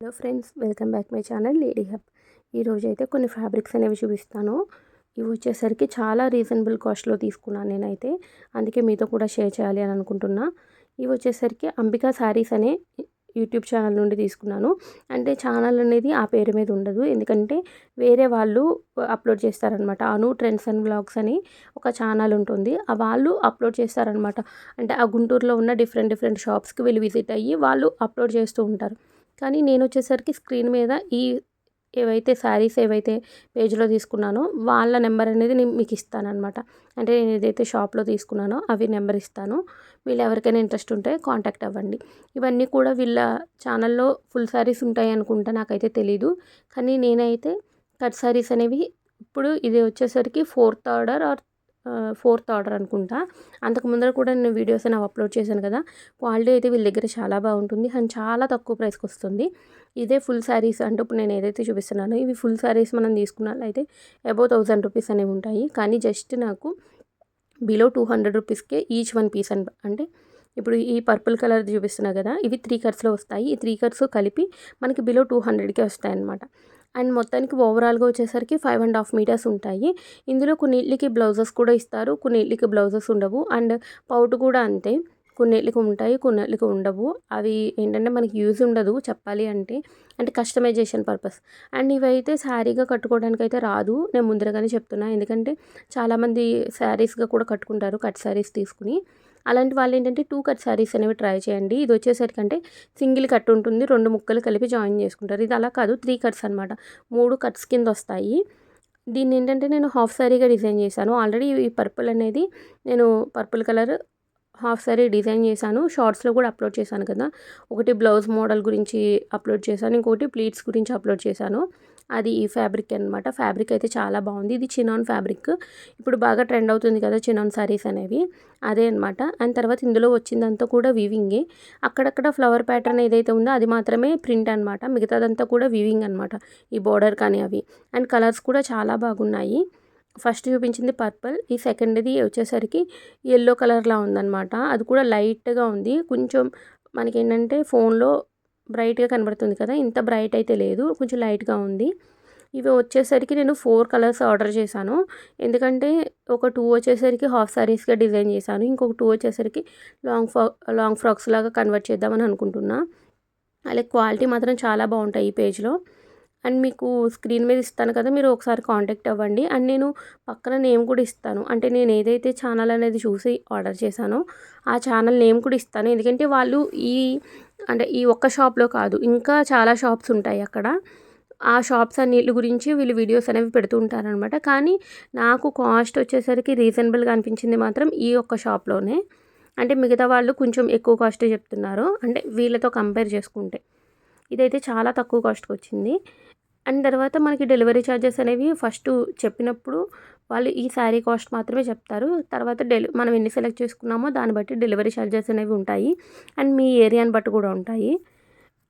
Hello friends welcome back my channel lady hub. ఈరోజు అయితే కొన్ని ఫ్యాబ్రిక్స్ అనేవి చూపిస్తాను. ఇవి వచ్చేసరికి చాలా రీజనబుల్ కాస్ట్లో తీసుకున్నాను నేనైతే. అందుకే మీతో కూడా షేర్ చేయాలి అని అనుకుంటున్నా. ఇవి వచ్చేసరికి అంబికా శారీస్ అనే యూట్యూబ్ ఛానల్ నుండి తీసుకున్నాను. అంటే ఛానల్ అనేది ఆ పేరు మీద ఉండదు. ఎందుకంటే వేరే వాళ్ళు అప్లోడ్ చేస్తారనమాట. అను ట్రెండ్స్ అండ్ బ్లాగ్స్ అని ఒక ఛానల్ ఉంటుంది. ఆ వాళ్ళు అప్లోడ్ చేస్తారనమాట. అంటే ఆ గుంటూరులో ఉన్న డిఫరెంట్ డిఫరెంట్ షాప్స్కి వెళ్ళి విజిట్ అయ్యి వాళ్ళు అప్లోడ్ చేస్తూ ఉంటారు. కానీ నేను వచ్చేసరికి స్క్రీన్ మీద ఈ ఏవైతే శారీస్ ఏవైతే పేజ్లో తీసుకున్నానో వాళ్ళ నెంబర్ అనేది నేను మీకు ఇస్తానమాట అంటే నేను ఏదైతే షాప్లో తీసుకున్నానో అవి నెంబర్ ఇస్తాను. వీళ్ళు ఎవరికైనా ఇంట్రెస్ట్ ఉంటే కాంటాక్ట్ అవ్వండి. ఇవన్నీ కూడా వీళ్ళ ఛానల్లో ఫుల్ శారీస్ ఉంటాయి అనుకుంటా నాకైతే తెలీదు. కానీ నేనైతే కట్ శారీస్ అనేవి ఇప్పుడు ఇది వచ్చేసరికి fourth order or fourth order అనుకుంటా. అంతకు ముందర కూడా నేను వీడియోస్ అనేవి అప్లోడ్ చేశాను కదా. క్వాలిటీ అయితే వీళ్ళ దగ్గర చాలా బాగుంటుంది. అండ్ చాలా తక్కువ ప్రైస్కి వస్తుంది. ఇదే ఫుల్ శారీస్ అంటే ఇప్పుడు నేను ఏదైతే చూపిస్తున్నానో ఇవి ఫుల్ శారీస్ మనం తీసుకున్నట్లయితే అబౌవ్ థౌజండ్ రూపీస్ అనేవి ఉంటాయి. కానీ జస్ట్ నాకు బిలో టూ హండ్రెడ్ రూపీస్కే ఈచ్ వన్ పీస్ అని అంటే ఇప్పుడు ఈ పర్పుల్ కలర్ చూపిస్తున్నా కదా ఇవి త్రీ కట్స్లో వస్తాయి. ఈ త్రీ కట్స్ కలిపి మనకి బిలో టూ హండ్రెడ్కే వస్తాయి అన్నమాట అండ్ మొత్తానికి ఓవరాల్గా వచ్చేసరికి ఫైవ్ అండ్ హాఫ్ మీటర్స్ ఉంటాయి. ఇందులో కొన్నిటికి బ్లౌజెస్ కూడా ఇస్తారు. కొన్నిటికి బ్లౌజెస్ ఉండవు. అండ్ పౌట్ కూడా అంతే. కొన్నిటికి ఉంటాయి కొన్నిటికి ఉండవు. అవి ఏంటంటే మనకి యూజ్ ఉండదు చెప్పాలి అంటే. అంటే కస్టమైజేషన్ పర్పస్. అండ్ ఇవైతే శారీగా కట్టుకోవడానికి అయితే రాదు. నేను ముందరగానే చెప్తున్నా. ఎందుకంటే చాలామంది శారీస్గా కూడా కట్టుకుంటారు. కట్ శారీస్ తీసుకుని. అలాంటి వాళ్ళు ఏంటంటే టూ కట్ శారీస్ అనేవి ట్రై చేయండి. ఇది వచ్చేసరికి అంటే సింగిల్ కట్ ఉంటుంది. రెండు ముక్కలు కలిపి జాయిన్ చేసుకుంటారు. ఇది అలా కాదు. త్రీ కట్స్ అనమాట మూడు కట్స్ కింద వస్తాయి. దీన్ని ఏంటంటే నేను హాఫ్ శారీగా డిజైన్ చేశాను. ఆల్రెడీ ఈ పర్పుల్ అనేది నేను purple colour half sari design చేశాను. షార్ట్స్లో కూడా అప్లోడ్ చేశాను కదా. ఒకటి బ్లౌజ్ మోడల్ గురించి అప్లోడ్ చేశాను. ఇంకోటి ప్లీట్స్ గురించి అప్లోడ్ చేశాను. అది ఈ ఫ్యాబ్రిక్ అనమాట ఫ్యాబ్రిక్ అయితే చాలా బాగుంది. ఇది చినాన్ ఫ్యాబ్రిక్. ఇప్పుడు బాగా ట్రెండ్ అవుతుంది కదా చినాన్ సారీస్ అనేవి. అదే అనమాట అండ్ తర్వాత ఇందులో వచ్చిందంతా కూడా వీవింగే అక్కడక్కడ ఫ్లవర్ ప్యాటర్న్ ఏదైతే ఉందో అది మాత్రమే ప్రింట్ అనమాట మిగతాదంతా కూడా వీవింగ్ అనమాట ఈ బోర్డర్ కానీ అవి. అండ్ కలర్స్ కూడా చాలా బాగున్నాయి. ఫస్ట్ చూపించింది పర్పుల్ ఈ సెకండ్ది వచ్చేసరికి ఎల్లో కలర్లా ఉందన్నమాట. అది కూడా లైట్గా ఉంది. కొంచెం మనకి ఏంటంటే ఫోన్లో బ్రైట్గా కనబడుతుంది కదా ఇంత బ్రైట్ అయితే లేదు కొంచెం లైట్గా ఉంది. ఇవి వచ్చేసరికి నేను ఫోర్ కలర్స్ ఆర్డర్ చేశాను. ఎందుకంటే ఒక టూ వచ్చేసరికి హాఫ్ సారీస్గా డిజైన్ చేశాను ఇంకొక టూ వచ్చేసరికి లాంగ్ ఫ్రా లాంగ్ ఫ్రాక్స్ లాగా కన్వర్ట్ చేద్దామని అనుకుంటున్నా. అలాగే క్వాలిటీ మాత్రం చాలా బాగుంటాయి ఈ పేజ్లో. అండ్ మీకు స్క్రీన్ మీద ఇస్తాను కదా మీరు ఒకసారి కాంటాక్ట్ అవ్వండి. అండ్ నేను పక్కన నేమ్ కూడా ఇస్తాను. అంటే నేను ఏదైతే ఛానల్ అనేది చూసి ఆర్డర్ చేశానో ఆ ఛానల్ నేమ్ కూడా ఇస్తాను. ఎందుకంటే వాళ్ళు ఈ అంటే ఈ ఒక్క షాప్లో కాదు ఇంకా చాలా షాప్స్ ఉంటాయి అక్కడ. ఆ షాప్స్ అన్నిటి గురించి వీళ్ళు వీడియోస్ అనేవి పెడుతూ ఉంటారనమాట కానీ నాకు కాస్ట్ వచ్చేసరికి రీజనబుల్గా అనిపించింది మాత్రం ఈ ఒక్క షాప్లోనే. అంటే మిగతా వాళ్ళు కొంచెం ఎక్కువ కాస్ట్ చెప్తున్నారు. అంటే వీళ్ళతో కంపేర్ చేసుకుంటే. ఇదైతే చాలా తక్కువ కాస్ట్కి వచ్చింది. అండ్ తర్వాత మనకి డెలివరీ ఛార్జెస్ అనేవి ఫస్ట్ చెప్పినప్పుడు వాళ్ళు ఈ శారీ కాస్ట్ మాత్రమే చెప్తారు. తర్వాత డెలి మనం ఎన్ని సెలెక్ట్ చేసుకున్నామో దాన్ని బట్టి డెలివరీ ఛార్జెస్ అనేవి ఉంటాయి. అండ్ మీ ఏరియాని బట్టి కూడా ఉంటాయి.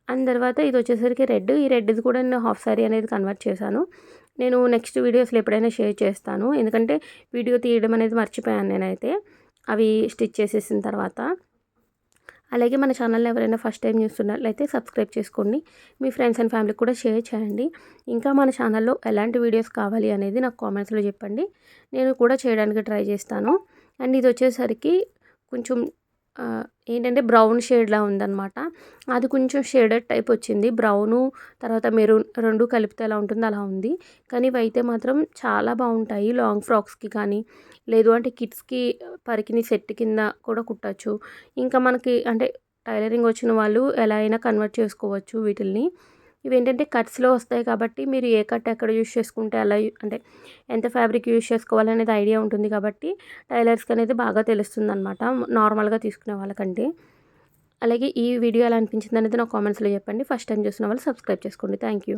అండ్ తర్వాత ఇది వచ్చేసరికి రెడ్. ఈ రెడ్ది కూడా నేను హాఫ్ శారీ అనేది కన్వర్ట్ చేశాను. నేను నెక్స్ట్ వీడియోస్లో ఎప్పుడైనా షేర్ చేస్తాను. ఎందుకంటే వీడియో తీయడం అనేది మర్చిపోయాను నేనైతే. అవి స్టిచ్ చేసేసిన తర్వాత. అలాగే మన ఛానల్ని ఎవరైనా ఫస్ట్ టైం చూస్తున్నట్లయితే సబ్స్క్రైబ్ చేసుకోండి. మీ ఫ్రెండ్స్ అండ్ ఫ్యామిలీకి కూడా షేర్ చేయండి. ఇంకా మన ఛానల్లో ఎలాంటి వీడియోస్ కావాలి అనేది నాకు కామెంట్స్లో చెప్పండి. నేను కూడా చేయడానికి ట్రై చేస్తాను. అండ్ ఇది వచ్చేసరికి కొంచెం ఏంటంటే బ్రౌన్ షేడ్లా ఉందన్నమాట. అది కొంచెం షేడెడ్ టైప్ వచ్చింది. బ్రౌను తర్వాత మెరూన్ రెండు కలిపితే ఎలా ఉంటుందో అలా ఉంది. కానీ ఇవి అయితే మాత్రం చాలా బాగుంటాయి. లాంగ్ ఫ్రాక్స్కి కానీ లేదు అంటే కిడ్స్కి పరికిని సెట్ కింద కూడా కుట్టచ్చు. ఇంకా మనకి అంటే టైలరింగ్ వచ్చిన వాళ్ళు ఎలా అయినా కన్వర్ట్ చేసుకోవచ్చు వీటిల్ని. ఇవి ఏంటంటే కట్స్లో వస్తాయి కాబట్టి మీరు ఏ కట్ ఎక్కడ యూస్ చేసుకుంటే అలా అంటే ఎంత ఫ్యాబ్రిక్ యూస్ చేసుకోవాలనేది ఐడియా ఉంటుంది కాబట్టి టైలర్స్కి అనేది బాగా తెలుస్తుంది అనమాట నార్మల్గా తీసుకునే వాళ్ళకంటే. అలాగే ఈ వీడియో ఎలా అనిపించింది అనేది నా కామెంట్స్లో చెప్పండి. ఫస్ట్ టైం చూసిన వాళ్ళు సబ్స్క్రైబ్ చేసుకోండి. Thank you